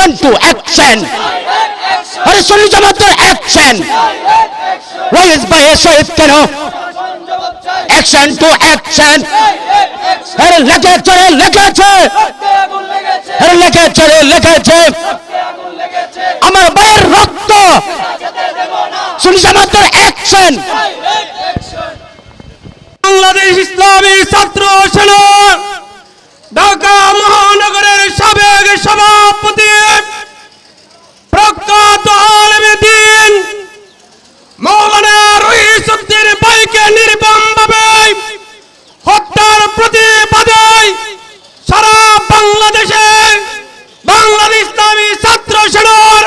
Action to action আরে শরীর জামাতের অ্যাকশন রয়েস ভাই শহীদ কেন অ্যাকশন টু অ্যাকশন আরে লেগেছে রে লেগেছে আরে লেগেছে রে লেগেছে আমার ভাইয়ের রক্ত শরীর জামাতের অ্যাকশন প্রতিবাদে সারা বাংলাদেশে ইসলামী ছাত্র সেনার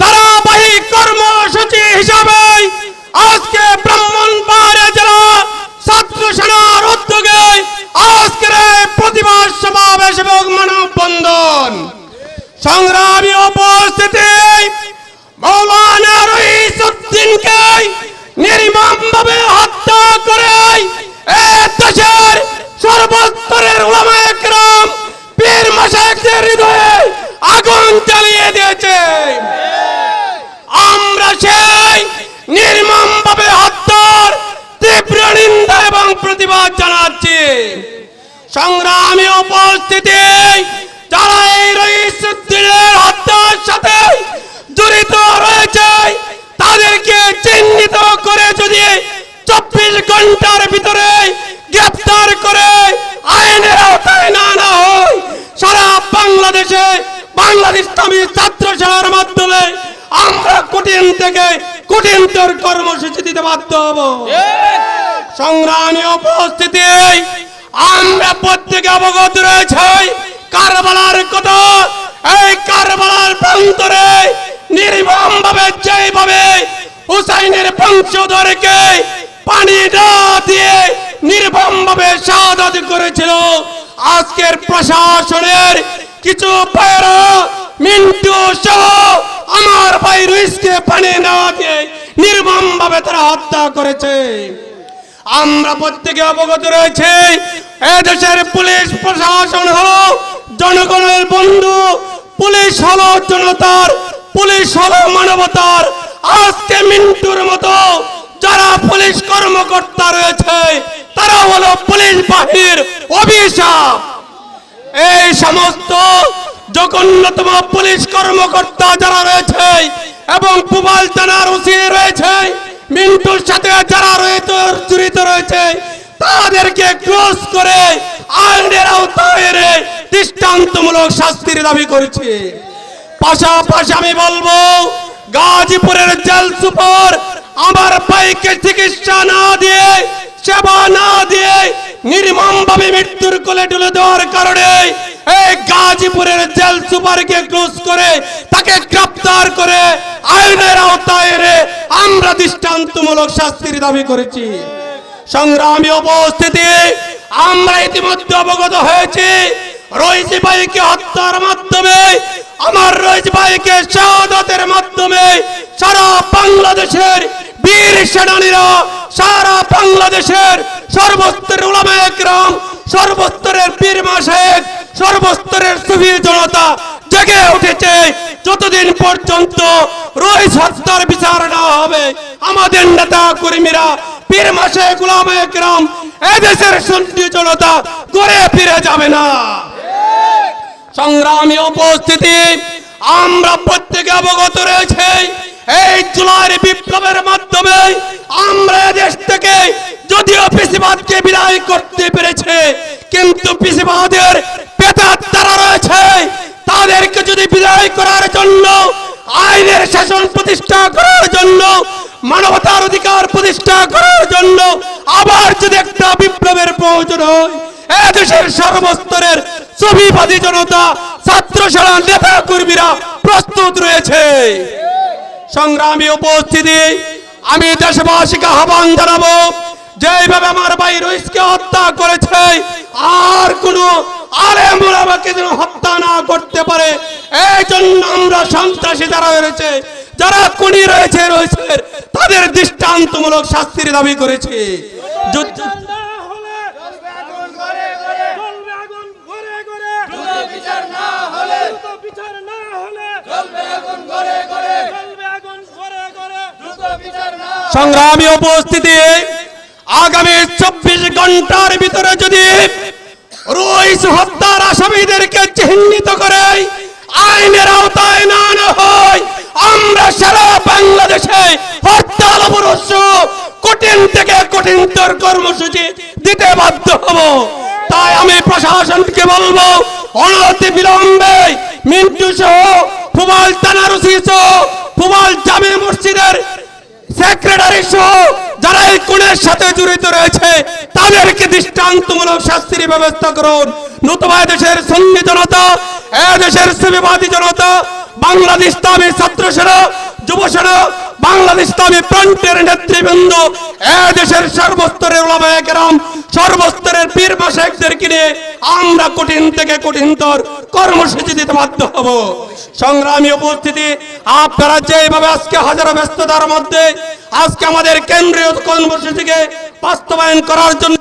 ধারাবাহিক কর্মসূচি হিসাবে আজকে ব্রাহ্মণবাড়িয়া জেলা ছাত্র সেনার উদ্যোগে আজকের এই প্রতিবাদ সমাবেশ এবং মানববন্ধন সংগ্রামী উপস্থিতি মৌলানা রহিসুদ্দিনকে নির্মমভাবে হত্যা করে এ দেশের সর্বস্তরের ওলামায়ে একরাম পীর মাশায়েখদের হৃদয়ে আগুন জ্বালিয়ে দিয়েছে আমরা সেই নির্মমভাবে হত্যার তীব্র নিন্দা এবং প্রতিবাদ জানাচ্ছি। সংগ্রামী উপস্থিতি যারা এই হত্যার সাথে জড়িত রয়েছে, তাদেরকে চিহ্নিত করে যদি চব্বিশ ঘণ্টার ভিতরে করে আইনের আওতায় না আনা হয়, সারা বাংলাদেশে বাংলাদেশ ইসলামী ছাত্র মাধ্যমে আমরা কঠিন থেকে কঠিনতর কর্মসূচি দিতে বাধ্য হব। সংগ্রামী উপস্থিতি, আমরা প্রত্যেকে অবগত রয়েছে, কারবালার কথা, এই কারবালার প্রান্তরে নির্মম ভাবে যেভাবে হুসাইনের বংশধরকে পানি না দিয়ে নির্মম ভাবে শাহাদাত করেছিল, আজকের প্রশাসনের কিছু পায়রা, মিন্টু সহ আমার ভাই রুইসকে পানি না দিয়ে নির্মম ভাবে তারা হত্যা করেছে। আমরা প্রত্যেকে অবগত রয়েছে দেশের পুলিশ প্রশাসন হলো জনগণের বন্ধু, পুলিশ হলো জনতার, পুলিশ হলো মানবতার। আজকে মিন্টুর মতো যারা পুলিশ কর্মকর্তা রয়েছে, তারা হলো পুলিশ বাহিনীর অভিশাপ। এই সমস্ত জঘন্যতম পুলিশ কর্মকর্তা যারা রয়েছে এবং পুবাল থানার ওসি রয়েছে মিন্টুর সাথে যারা রয়েছে জড়িত রয়েছে, তাদেরকে ক্রস করে আইনের আওতায় দৃষ্টান্তমূলক শাস্তির দাবি করেছে। পাশাপাশি আমি বলব, গাজীপুরের জেল সুপার আমার ভাইকে চিকিৎসা না দিয়ে, সেবা না দিয়ে নির্মম ভাবে মৃত্যুর কোলে তুলে দেওয়ার কারণে এই গাজীপুরের জেল সুপারকে ক্লোজ করে, তাকে গ্রেপ্তার করে আইনের আওতায় আমরা দৃষ্টান্তমূলক শাস্তির দাবি করেছি। সংগ্রামী উপস্থিতি, আমরা ইতিমধ্যে অবগত হয়েছি, রইজি ভাইকে হত্যার মাধ্যমে, আমার রইজ ভাইকে শাহাদাতের মাধ্যমে সারা বাংলাদেশের বীর সেনানীরা, সারা বাংলাদেশের সর্বস্তরের উলামায়ে একরাম সর্বস্তরের পীর মাশেক সর্বস্তরের সুফি জনতা জেগে উঠেছে। যতদিন পর্যন্ত রইজ হত্যার বিচার না হবে, আমাদের নেতা কর্মীরা পীর মাসে গুলামে একরাম এদেশের সুন্নি জনতা ঘুরে ফিরে যাবে না। সংগ্রামী উপস্থিতি, আমরা প্রত্যেকে অবগত রয়েছে, এই জুলাই বিপ্লবের মাধ্যমে আমরা দেশ থেকে যদিও পিসিবাদকে বিদায় করতে পেরেছে, কিন্তু পিসিবাদের পেতার তারা রয়েছে। তাদেরকে যদি বিদায় করার জন্য, আইনের শাসন প্রতিষ্ঠা করার জন্য, মানবতার অধিকার প্রতিষ্ঠা করার জন্য আবার যদি একটা বিপ্লবের প্রয়োজন হয় দেশের সর্বস্তরের ছবিবাদী জনতা, ছাত্র সেনা নেতা কর্মীরা প্রস্তুত রয়েছে। সংগ্রামী উপস্থিতি, আমি দেশবাসীকে আহ্বান জানাব যেভাবে আমার ভাই রইসকে হত্যা করেছে, আর কোন আরে আলেমুল আমাকে যেন হত্যা না করতে পারে এই জন্য আমরা সন্ত্রাসী যারা রয়েছে, যারা কোনি রয়েছে রয়েছে, তাদের দৃষ্টান্তমূলক শাস্তির দাবি করেছে। সংগ্রামী উপস্থিতি, আগামী চব্বিশ ঘণ্টার ভিতরে যদি রইস হত্যার আসামিদেরকে চিহ্নিত করে, আইনের আওতায় না আনা হয়। আমরা সারা বাংলাদেশে হরতাল, অবরোধ, কঠিন থেকে কঠিনতর কর্মসূচি দিতে বাধ্য হব। তাই আমি প্রশাসনকে বলব, অনতি বিলম্বে মিন্টু সহ ফুবাল তানারুসি সহ ফুবাল জামে মসজিদের সেক্রেটারি সহ যারা এই খুনের সাথে দৃষ্টান্তমূলক শাস্তির ব্যবস্থা করুন। নতুবা দেশের সন্নি জনতা এ দেশের সুবিবাদী জনতা, বাংলাদেশ ইসলামী ছাত্র সেনা, যুব সেনা, বাংলাদেশ ইসলামী প্রান্তের নেতৃবৃন্দ এ দেশের সর্বস্তরের ওলামায়ে কেরাম সর্বস্তরের পীর মাসাইকদেরকে নিয়ে আমরা কঠিন থেকে কঠিনতর কর্মসূচি দিতে বাধ্য হব। সংগ্রামী উপস্থিতি, আপনারা যেভাবে আজকে হাজারো ব্যস্ততার মধ্যে, আজকে আমাদের কেন্দ্রীয় কর্মসূচিকে বাস্তবায়ন করার জন্য